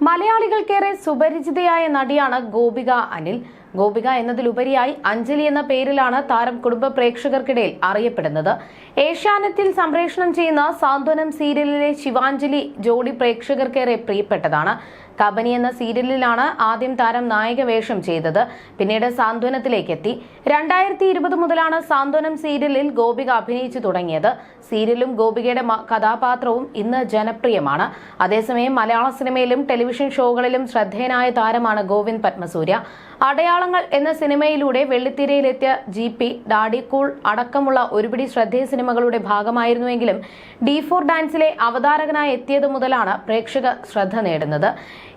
മലയാളികൾക്കേറെ സുപരിചിതയായ നടിയാണ് ഗോപിക അനിൽ. ഗോപിക എന്നതിലുപരിയായി അഞ്ജലി എന്ന പേരിലാണ് താരം കുടുംബ പ്രേക്ഷകർക്കിടയിൽ അറിയപ്പെടുന്നത്. ഏഷ്യാനെറ്റിൽ സംപ്രേഷണം ചെയ്യുന്ന സാന്ത്വനം സീരിയലിലെ ശിവാഞ്ജലി ജോഡി പ്രേക്ഷകർക്കേറെ പ്രിയപ്പെട്ടതാണ്. കബനി എന്ന സീരിയലിലാണ് ആദ്യം താരം നായക വേഷം ചെയ്തത്. പിന്നീട് സാന്ത്വനത്തിലേക്ക് എത്തി രണ്ടായിരത്തി ഇരുപത് മുതലാണ് സാന്ത്വനം സീരിയലിൽ ഗോപിക അഭിനയിച്ചു തുടങ്ങിയത്. സീരിയലും ഗോപികയുടെ കഥാപാത്രവും ഇന്ന് ജനപ്രിയമാണ്. അതേസമയം മലയാള സിനിമയിലും ടെലിവിഷൻ ഷോകളിലും ശ്രദ്ധേയനായ താരമാണ് ഗോവിന്ദ് പത്മസൂര്യ. അടയാളങ്ങൾ എന്ന സിനിമയിലൂടെ വെള്ളിത്തിരയിലെത്തിയ ജി പി ഡാഡി കൂൾ അടക്കമുള്ള ഒരുപിടി ശ്രദ്ധേയ സിനിമകളുടെ ഭാഗമായിരുന്നുവെങ്കിലും ഡി ഫോർ ഡാൻസിലെ അവതാരകനായി എത്തിയത് മുതലാണ് പ്രേക്ഷക ശ്രദ്ധ നേടുന്നത്.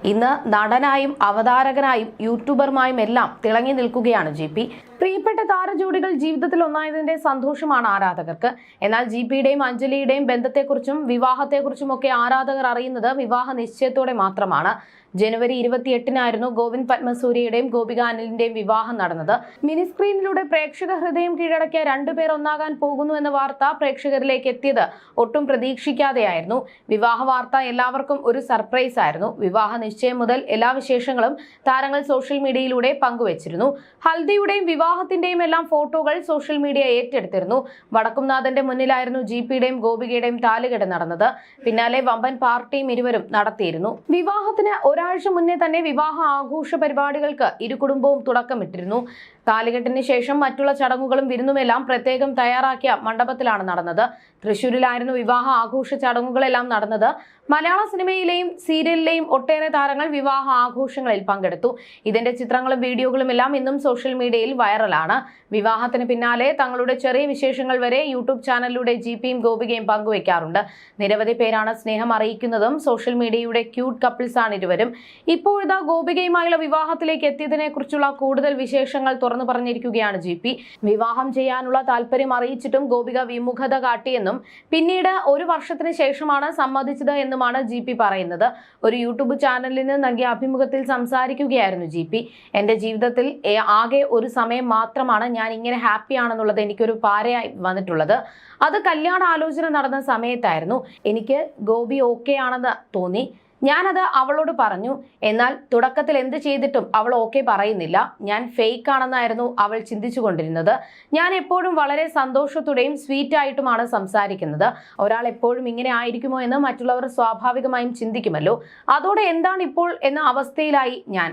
ഇന്ന് നടനായും അവതാരകനായും യൂട്യൂബറുമായും എല്ലാം തിളങ്ങി നിൽക്കുകയാണ് ജി പി. പ്രിയപ്പെട്ട താരജോഡികൾ ജീവിതത്തിൽ ഒന്നായതിന്റെ സന്തോഷമാണ് ആരാധകർക്ക്. എന്നാൽ ജി പിയുടെയും അഞ്ജലിയുടെയും ബന്ധത്തെക്കുറിച്ചും വിവാഹത്തെക്കുറിച്ചും ഒക്കെ ആരാധകർ അറിയുന്നത് വിവാഹ നിശ്ചയത്തോടെ മാത്രമാണ്. ജനുവരി ഇരുപത്തിയെട്ടിനായിരുന്നു ഗോവിന്ദ് പത്മസൂര്യയുടെയും ഗോപിക അനിലിന്റെയും വിവാഹം നടന്നത്. മിനി സ്ക്രീനിലൂടെ പ്രേക്ഷക ഹൃദയം കീഴടക്കിയ രണ്ടുപേർ ഒന്നാകാൻ പോകുന്നു എന്ന വാർത്ത പ്രേക്ഷകരിലേക്ക് എത്തിയത് ഒട്ടും പ്രതീക്ഷിക്കാതെയായിരുന്നു. വിവാഹ വാർത്ത എല്ലാവർക്കും ഒരു സർപ്രൈസ് ആയിരുന്നു. വിവാഹ നിശ്ചയം മുതൽ എല്ലാ വിശേഷങ്ങളും താരങ്ങൾ സോഷ്യൽ മീഡിയയിലൂടെ പങ്കുവച്ചിരുന്നു. ഹൽദിയുടെയും വിവാഹത്തിന്റെയും എല്ലാം ഫോട്ടോകൾ സോഷ്യൽ മീഡിയ ഏറ്റെടുത്തിരുന്നു. വടക്കുംനാഥന്റെ മുന്നിലായിരുന്നു ജി പിയുടെയും ഗോപികയുടെയും താലുകെട്ട് നടന്നത്. പിന്നാലെ വമ്പൻ പാർട്ടിയും ഇരുവരും നടത്തിയിരുന്നു. വിവാഹത്തിന് ഒരാഴ്ച മുന്നേ തന്നെ വിവാഹ ആഘോഷ പരിപാടികൾക്ക് ഇരു കുടുംബവും തുടക്കമിട്ടിരുന്നു. താലികെട്ടിന് ശേഷം മറ്റുള്ള ചടങ്ങുകളും വിരുന്നുമെല്ലാം പ്രത്യേകം തയ്യാറാക്കിയ മണ്ഡപത്തിലാണ് നടന്നത്. തൃശൂരിലായിരുന്നു വിവാഹ ആഘോഷ ചടങ്ങുകളെല്ലാം നടന്നത്. മലയാള സിനിമയിലെയും സീരിയലിലെയും ഒട്ടേറെ താരങ്ങൾ വിവാഹ ആഘോഷങ്ങളിൽ പങ്കെടുത്തു. ഇതിന്റെ ചിത്രങ്ങളും വീഡിയോകളും എല്ലാം ഇന്നും സോഷ്യൽ മീഡിയയിൽ വൈറലാണ്. വിവാഹത്തിന് പിന്നാലെ തങ്ങളുടെ ചെറിയ വിശേഷങ്ങൾ വരെ യൂട്യൂബ് ചാനലിലൂടെ ജി പിയും ഗോപികയും പങ്കുവെക്കാറുണ്ട്. നിരവധി പേരാണ് സ്നേഹം അറിയിക്കുന്നതും സോഷ്യൽ മീഡിയയുടെ ക്യൂട്ട് കപ്പിൾസാണ് ഇരുവരും. ഇപ്പോഴത്തെ ഗോപികയുമായുള്ള വിവാഹത്തിലേക്ക് എത്തിയതിനെ കൂടുതൽ വിശേഷങ്ങൾ തുറന്നു പറഞ്ഞിരിക്കുകയാണ് ജി പി. വിവാഹം ചെയ്യാനുള്ള താല്പര്യം അറിയിച്ചിട്ടും ഗോപിക വിമുഖത കാട്ടിയെന്നും പിന്നീട് ഒരു വർഷത്തിന് ശേഷമാണ് സമ്മതിച്ചത് എന്നുമാണ് ജി പി പറയുന്നത്. ഒരു യൂട്യൂബ് ചാനലിന് നൽകിയ അഭിമുഖത്തിൽ സംസാരിക്കുകയായിരുന്നു ജി പി. എന്റെ ജീവിതത്തിൽ ആകെ ഒരു സമയം മാത്രമാണ് ഞാൻ ഇങ്ങനെ ഹാപ്പി ആണെന്നുള്ളത് എനിക്കൊരു പാരയായി വന്നിട്ടുള്ളത്. അത് കല്യാണ ആലോചന നടന്ന സമയത്തായിരുന്നു. എനിക്ക് ഗോപി ഓക്കെ ആണെന്ന് തോന്നി. ഞാനത് അവളോട് പറഞ്ഞു. എന്നാൽ തുടക്കത്തിൽ എന്ത് ചെയ്തിട്ടും അവൾ ഓക്കെ പറയുന്നില്ല. ഞാൻ ഫേക്ക് ആണെന്നായിരുന്നു അവൾ ചിന്തിച്ചു കൊണ്ടിരുന്നത് ഞാൻ എപ്പോഴും വളരെ സന്തോഷത്തോടെയും സ്വീറ്റ് ആയിട്ടുമാണ് സംസാരിക്കുന്നത്. ഒരാൾ എപ്പോഴും ഇങ്ങനെ ആയിരിക്കുമോ എന്ന് മറ്റുള്ളവർ സ്വാഭാവികമായും ചിന്തിക്കുമല്ലോ. അതോടെ എന്താണ് ഇപ്പോൾ എന്ന അവസ്ഥയിലായി ഞാൻ.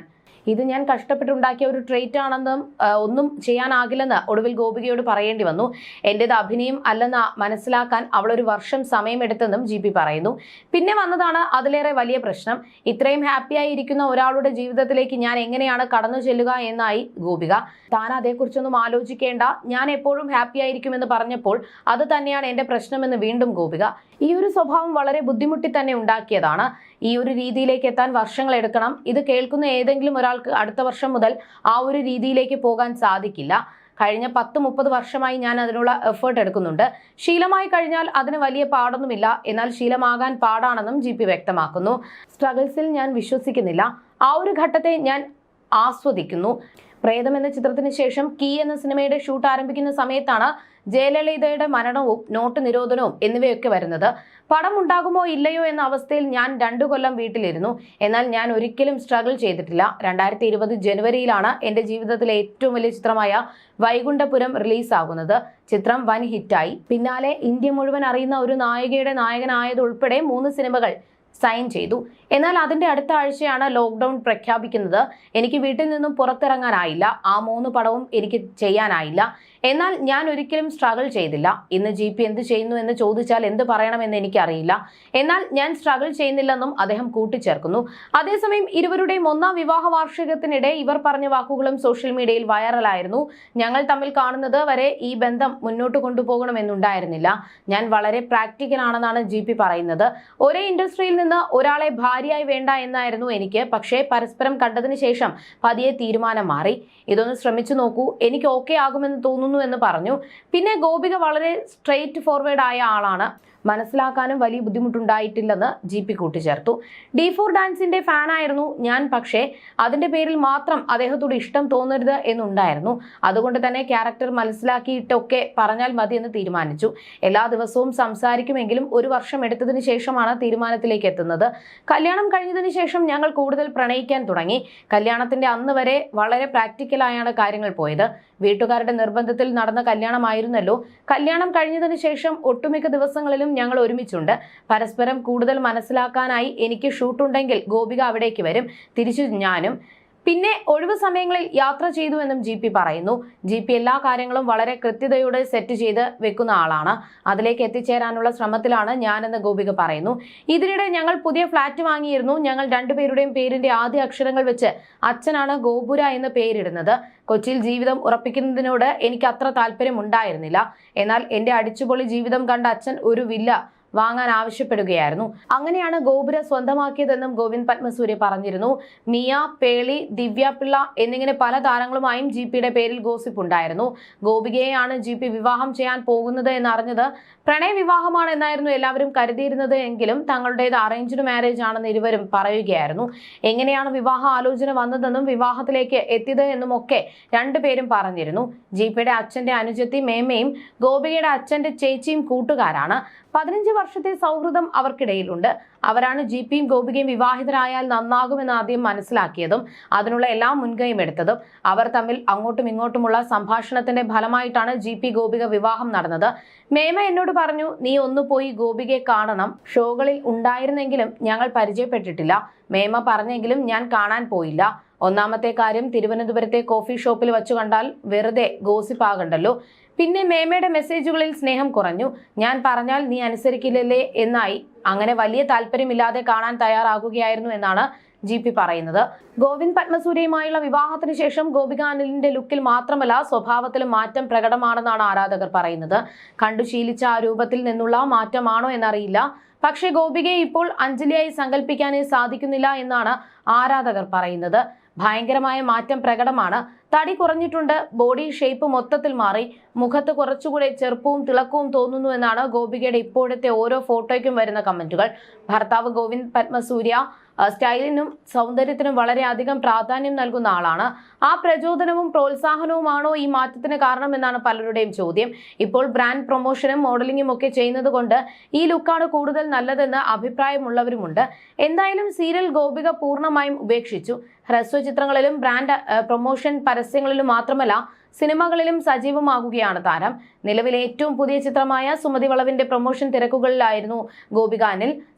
ഇത് ഞാൻ കഷ്ടപ്പെട്ടുണ്ടാക്കിയ ഒരു ട്രേറ്റ് ആണെന്നും ഒന്നും ചെയ്യാനാകില്ലെന്ന് ഒടുവിൽ ഗോപികയോട് പറയേണ്ടി വന്നു. എന്റെത് അഭിനയം അല്ലെന്ന് മനസ്സിലാക്കാൻ അവളൊരു വർഷം സമയമെടുത്തെന്നും ജി പി പറയുന്നു. പിന്നെ വന്നതാണ് അതിലേറെ വലിയ പ്രശ്നം. ഇത്രയും ഹാപ്പിയായി ഇരിക്കുന്ന ഒരാളുടെ ജീവിതത്തിലേക്ക് ഞാൻ എങ്ങനെയാണ് കടന്നു ചെല്ലുക എന്നായി ഗോപിക. താൻ അതേക്കുറിച്ചൊന്നും ആലോചിക്കേണ്ട. ഞാൻ എപ്പോഴും ഹാപ്പി ആയിരിക്കുമെന്ന് പറഞ്ഞപ്പോൾ അത് തന്നെയാണ് എന്റെ പ്രശ്നമെന്ന് വീണ്ടും ഗോപിക. ഈ ഒരു സ്വഭാവം വളരെ ബുദ്ധിമുട്ടി തന്നെ ഉണ്ടാക്കിയതാണ്. ഈ ഒരു രീതിയിലേക്ക് എത്താൻ വർഷങ്ങൾ എടുക്കണം. ഇത് കേൾക്കുന്ന ഏതെങ്കിലും ഒരാൾക്ക് അടുത്ത വർഷം മുതൽ ആ ഒരു രീതിയിലേക്ക് പോകാൻ സാധിക്കില്ല. കഴിഞ്ഞ പത്ത് മുപ്പത് വർഷമായി ഞാൻ അതിനുള്ള എഫേർട്ട് എടുക്കുന്നുണ്ട്. ശീലമായി കഴിഞ്ഞാൽ അതിന് വലിയ പാടൊന്നുമില്ല. എന്നാൽ ശീലമാകാൻ പാടാണെന്നും ജി പി വ്യക്തമാക്കുന്നു. സ്ട്രഗിൾസിൽ ഞാൻ വിശ്വസിക്കുന്നില്ല. ആ ഒരു ഘട്ടത്തെ ഞാൻ ആസ്വദിക്കുന്നു. പ്രേതം എന്ന ചിത്രത്തിന് ശേഷം കീ എന്ന സിനിമയുടെ ഷൂട്ട് ആരംഭിക്കുന്ന സമയത്താണ് ജയലളിതയുടെ മരണവും നോട്ട് നിരോധനവും എന്നിവയൊക്കെ വരുന്നത്. പടം ഉണ്ടാകുമോ ഇല്ലയോ എന്ന അവസ്ഥയിൽ ഞാൻ രണ്ടു കൊല്ലം വീട്ടിലിരുന്നു. എന്നാൽ ഞാൻ ഒരിക്കലും സ്ട്രഗിൾ ചെയ്തിട്ടില്ല. രണ്ടായിരത്തി ഇരുപത് ജനുവരിയിലാണ് എന്റെ ജീവിതത്തിലെ ഏറ്റവും വലിയ ചിത്രമായ വൈകുണ്ഠപുരം റിലീസാകുന്നത്. ചിത്രം വൻ ഹിറ്റായി. പിന്നാലെ ഇന്ത്യ മുഴുവൻ അറിയുന്ന ഒരു നായികയുടെ നായകനായതുൾപ്പെടെ മൂന്ന് സിനിമകൾ സൈൻ ചെയ്തു. എന്നാൽ അതിന്റെ അടുത്ത ആഴ്ചയാണ് ലോക്ക്ഡൌൺ പ്രഖ്യാപിക്കുന്നത്. എനിക്ക് വീട്ടിൽ നിന്നും പുറത്തിറങ്ങാനായില്ല. ആ മൂന്ന് പടവും എനിക്ക് ചെയ്യാനായില്ല. എന്നാൽ ഞാൻ ഒരിക്കലും സ്ട്രഗിൾ ചെയ്തില്ല. ഇന്ന് ജി പി എന്ത് ചെയ്യുന്നു എന്ന് ചോദിച്ചാൽ എന്ത് പറയണമെന്ന് എനിക്കറിയില്ല. എന്നാൽ ഞാൻ സ്ട്രഗിൾ ചെയ്യുന്നില്ലെന്നും അദ്ദേഹം കൂട്ടിച്ചേർക്കുന്നു. അതേസമയം ഇരുവരുടെയും ഒന്നാം വിവാഹ വാർഷികത്തിനിടെ ഇവർ പറഞ്ഞ വാക്കുകളും സോഷ്യൽ മീഡിയയിൽ വൈറലായിരുന്നു ഞങ്ങൾ തമ്മിൽ കാണുന്നത് വരെ ഈ ബന്ധം മുന്നോട്ട് കൊണ്ടുപോകണമെന്നുണ്ടായിരുന്നില്ല. ഞാൻ വളരെ പ്രാക്ടിക്കൽ ആണെന്നാണ് ജി പി പറയുന്നത്. ഒരേ ഇൻഡസ്ട്രിയിൽ നിന്ന് ഒരാളെ ഭാര്യയായി വേണ്ട എന്നായിരുന്നു എനിക്ക്. പക്ഷേ പരസ്പരം കണ്ടതിന് ശേഷം പതിയെ തീരുമാനം മാറി. ഇതൊന്ന് ശ്രമിച്ചു നോക്കൂ. എനിക്ക് ഓക്കെ ആകുമെന്ന് തോന്നുന്നു എന്ന് പറഞ്ഞു. പിന്നെ ഗോപിക വളരെ സ്ട്രെയിറ്റ് ഫോർവേഡ് ആയ ആളാണ്. മനസ്സിലാക്കാനും വലിയ ബുദ്ധിമുട്ടുണ്ടായിട്ടില്ലെന്ന് ജി പി കൂട്ടിച്ചേർത്തു. ഡി ഫോർ ഡാൻസിന്റെ ഫാനായിരുന്നു ഞാൻ പക്ഷേ അതിന്റെ പേരിൽ മാത്രം അദ്ദേഹത്തോട് ഇഷ്ടം തോന്നരുത് എന്നുണ്ടായിരുന്നു. അതുകൊണ്ട് തന്നെ ക്യാരക്ടർ മനസ്സിലാക്കിയിട്ടൊക്കെ പറഞ്ഞാൽ മതി എന്ന് തീരുമാനിച്ചു. എല്ലാ ദിവസവും സംസാരിക്കുമെങ്കിലും ഒരു വർഷം എടുത്തതിന് ശേഷമാണ് തീരുമാനത്തിലേക്ക് എത്തുന്നത്. കല്യാണം കഴിഞ്ഞതിന് ശേഷം ഞങ്ങൾ കൂടുതൽ പ്രണയിക്കാൻ തുടങ്ങി. കല്യാണത്തിന്റെ അന്ന് വരെ വളരെ പ്രാക്ടിക്കലായാണ് കാര്യങ്ങൾ പോയത്. വീട്ടുകാരുടെ നിർബന്ധത്തിൽ നടന്ന കല്യാണമായിരുന്നല്ലോ. കല്യാണം കഴിഞ്ഞതിന് ശേഷം ഒട്ടുമിക്ക ദിവസങ്ങളിലും ഞങ്ങൾ ഒരുമിച്ചുണ്ട്. പരസ്പരം കൂടുതൽ മനസ്സിലാക്കാനായി എനിക്ക് ഷൂട്ടുണ്ടെങ്കിൽ ഗോപിക അവിടേക്ക് വരും. തിരിച്ചു ഞാനും പിന്നെ ഒഴിവ് സമയങ്ങളിൽ യാത്ര ചെയ്തു എന്നും ജി പി പറയുന്നു. ജി പി എല്ലാ കാര്യങ്ങളും വളരെ കൃത്യതയോടെ സെറ്റ് ചെയ്ത് വെക്കുന്ന ആളാണ്. അതിലേക്ക് എത്തിച്ചേരാനുള്ള ശ്രമത്തിലാണ് ഞാനെന്ന് ഗോപിക പറയുന്നു. ഇതിനിടെ ഞങ്ങൾ പുതിയ ഫ്ളാറ്റ് വാങ്ങിയിരുന്നു. ഞങ്ങൾ രണ്ടുപേരുടെയും പേരിന്റെ ആദ്യ അക്ഷരങ്ങൾ വെച്ച് അച്ഛനാണ് ഗോപുര എന്ന് പേരിടുന്നത്. കൊച്ചിയിൽ ജീവിതം ഉറപ്പിക്കുന്നതിനോട് എനിക്ക് അത്ര താല്പര്യം ഉണ്ടായിരുന്നില്ല എന്നാൽ എന്റെ അടിച്ചുപൊളി ജീവിതം കണ്ട അച്ഛൻ ഒരു വില്ല വാങ്ങാൻ ആവശ്യപ്പെടുകയായിരുന്നു. അങ്ങനെയാണ് ഗോപുര സ്വന്തമാക്കിയതെന്നും ഗോവിന്ദ് പത്മസൂര്യ പറഞ്ഞിരുന്നു. മിയ പേളി ദിവ്യ പിള്ള എന്നിങ്ങനെ പല താരങ്ങളുമായും ജി പിയുടെ പേരിൽ ഗോസിപ്പ് ഉണ്ടായിരുന്നു ഗോപികയെയാണ് ജി പി വിവാഹം ചെയ്യാൻ പോകുന്നത് എന്നറിഞ്ഞത് പ്രണയ വിവാഹമാണ് എന്നായിരുന്നു എല്ലാവരും കരുതിയിരുന്നത് എങ്കിലും തങ്ങളുടേത് അറേഞ്ച്ഡ് മാരേജ് ആണെന്ന് ഇരുവരും പറയുകയായിരുന്നു. എങ്ങനെയാണ് വിവാഹ ആലോചന വന്നതെന്നും വിവാഹത്തിലേക്ക് എത്തിയത് എന്നും ഒക്കെ രണ്ടുപേരും പറഞ്ഞിരുന്നു. ജി പിയുടെ അച്ഛന്റെ അനുജത്തി മേമയും ഗോപികയുടെ അച്ഛന്റെ ചേച്ചിയും കൂട്ടുകാരാണ്. പതിനഞ്ച് വർഷത്തെ സൗഹൃദം അവർക്കിടയിലുണ്ട്. അവരാണ് ജി പിയും ഗോപികയും വിവാഹിതരായാൽ നന്നാകുമെന്ന് ആദ്യം മനസ്സിലാക്കിയതും അതിനുള്ള എല്ലാ മുൻകൈയും എടുത്തതും. അവർ തമ്മിൽ അങ്ങോട്ടും ഇങ്ങോട്ടുമുള്ള സംഭാഷണത്തിന്റെ ഫലമായിട്ടാണ് ജി പി ഗോപിക വിവാഹം നടന്നത്. മേമ എന്നോട് പറഞ്ഞു നീ ഒന്ന് പോയി ഗോപികയെ കാണണം. ഷോകളിൽ ഉണ്ടായിരുന്നെങ്കിലും ഞങ്ങൾ പരിചയപ്പെട്ടിട്ടില്ല. മേമ പറഞ്ഞെങ്കിലും ഞാൻ കാണാൻ പോയില്ല. ഒന്നാമത്തെ കാര്യം തിരുവനന്തപുരത്തെ കോഫി ഷോപ്പിൽ വെച്ചു കണ്ടാൽ വെറുതെ ഗോസിപ്പാകണ്ടല്ലോ. പിന്നെ മേമയുടെ മെസ്സേജുകളിൽ സ്നേഹം കുറഞ്ഞു. ഞാൻ പറഞ്ഞാൽ നീ അനുസരിക്കില്ലല്ലേ എന്നായി. അങ്ങനെ വലിയ താല്പര്യമില്ലാതെ കാണാൻ തയ്യാറാകുകയായിരുന്നു എന്നാണ് ജി പി പറയുന്നത്. ഗോവിന്ദ് പത്മസൂര്യയുമായുള്ള വിവാഹത്തിന് ശേഷം ഗോപിക അനിലിന്റെ ലുക്കിൽ മാത്രമല്ല സ്വഭാവത്തിലും മാറ്റം പ്രകടമാണെന്നാണ് ആരാധകർ പറയുന്നത്. കണ്ടു ശീലിച്ച ആ രൂപത്തിൽ നിന്നുള്ള മാറ്റമാണോ എന്നറിയില്ല. പക്ഷേ ഗോപികയെ ഇപ്പോൾ അഞ്ജലിയായി സങ്കല്പിക്കാനേ സാധിക്കുന്നില്ല എന്നാണ് ആരാധകർ പറയുന്നത്. ഭയങ്കരമായ മാറ്റം പ്രകടമാണ്. തടി കുറഞ്ഞിട്ടുണ്ട് ബോഡി ഷേപ്പ് മൊത്തത്തിൽ മാറി. മുഖത്ത് കുറച്ചുകൂടെ ചെറുപ്പവും തിളക്കവും തോന്നുന്നു എന്നാണ് ഗോപികയുടെ ഇപ്പോഴത്തെ ഓരോ ഫോട്ടോയ്ക്കും വരുന്ന കമന്റുകൾ. ഭർത്താവ് ഗോവിന്ദ് പത്മസൂര്യ സ്റ്റൈലിനും സൗന്ദര്യത്തിനും വളരെയധികം പ്രാധാന്യം നൽകുന്ന ആളാണ്. ആ പ്രചോദനവും പ്രോത്സാഹനവുമാണോ ഈ മാറ്റത്തിന് കാരണം എന്നാണ് പലരുടെയും ചോദ്യം. ഇപ്പോൾ ബ്രാൻഡ് പ്രൊമോഷനും മോഡലിംഗും ഒക്കെ ചെയ്യുന്നത് കൊണ്ട് ഈ ലുക്കാണ് കൂടുതൽ നല്ലതെന്ന് അഭിപ്രായമുള്ളവരുമുണ്ട്. എന്തായാലും സീരിയൽ ഗോപിക പൂർണമായും ഉപേക്ഷിച്ചു. ഹ്രസ്വ ചിത്രങ്ങളിലും ബ്രാൻഡ് പ്രൊമോഷൻ പരസ്യങ്ങളിലും മാത്രമല്ല സിനിമകളിലും സജീവമാകുകയാണ് താരം. നിലവിലെ ഏറ്റവും പുതിയ ചിത്രമായ സുമതി വളവിന്റെ പ്രൊമോഷൻ തിരക്കുകളിലായിരുന്നു ഗോപിക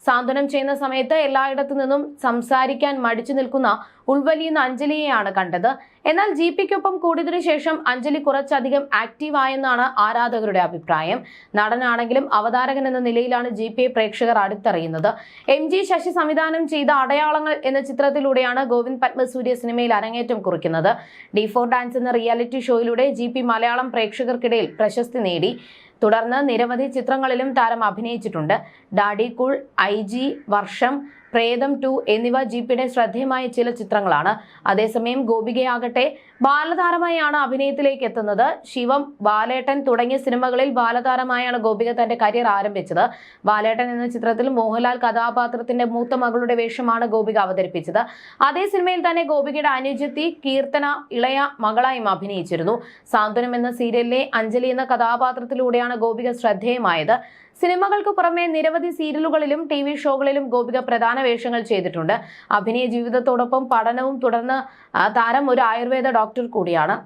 സാന്ത്വനം ചെയ്യുന്ന സമയത്ത് എല്ലായിടത്തു നിന്നും സംസാരിക്കാൻ മടിച്ചു നിൽക്കുന്ന ഉൾവലിയുന്ന അഞ്ജലിയെയാണ് കണ്ടത്. എന്നാൽ ജി പിക്കൊപ്പം കൂടിയതിനു ശേഷം അഞ്ജലി കുറച്ചധികം ആക്റ്റീവ് ആയെന്നാണ് ആരാധകരുടെ അഭിപ്രായം. നടനാണെങ്കിലും അവതാരകൻ എന്ന നിലയിലാണ് ജി പ്രേക്ഷകർ അടുത്തറിയുന്നത്. എം ജി ശശി സംവിധാനം ചെയ്ത അടയാളങ്ങൾ എന്ന ചിത്രത്തിലൂടെയാണ് ഗോവിന്ദ് പത്മസൂര്യ സിനിമയിൽ അരങ്ങേറ്റം കുറിക്കുന്നത്. ഡി ഫോർ ഡാൻസ് എന്ന റിയാലിറ്റി ഷോയിലൂടെ ജി പി മലയാളം പ്രേക്ഷകർക്കിടയിൽ പ്രശസ്തി നേടി. തുടർന്ന് നിരവധി ചിത്രങ്ങളിലും താരം അഭിനയിച്ചിട്ടുണ്ട്. ഡാഡി കൂൾ ഐ ജി വർഷം പ്രേതം ടു എന്നിവ ജി പിയുടെ ശ്രദ്ധേയമായ ചില ചിത്രങ്ങളാണ്. അതേസമയം ഗോപികയാകട്ടെ ബാലതാരമായാണ് അഭിനയത്തിലേക്ക് എത്തുന്നത്. ശിവം ബാലേട്ടൻ തുടങ്ങിയ സിനിമകളിൽ ബാലതാരമായാണ് ഗോപിക തന്റെ കരിയർ ആരംഭിച്ചത്. ബാലേട്ടൻ എന്ന ചിത്രത്തിൽ മോഹൻലാൽ കഥാപാത്രത്തിന്റെ മൂത്ത മകളുടെ വേഷമാണ് ഗോപിക അവതരിപ്പിച്ചത്. അതേ സിനിമയിൽ തന്നെ ഗോപികയുടെ അനുജത്തി കീർത്തന ഇളയ മകളായും അഭിനയിച്ചിരുന്നു. സാന്ത്വനം എന്ന സീരിയലിലെ അഞ്ജലി എന്ന കഥാപാത്രത്തിലൂടെയാണ് ഗോപിക ശ്രദ്ധേയമായത്. സിനിമകൾക്ക് പുറമെ നിരവധി സീരിയലുകളിലും ടി വി ഷോകളിലും ഗോപിക പ്രധാന വേഷങ്ങൾ ചെയ്തിട്ടുണ്ട്. അഭിനയ ജീവിതത്തോടൊപ്പം പഠനവും തുടർന്ന് താരം ഒരു ആയുർവേദ ഡോക്ടർ കൂടിയാണ്.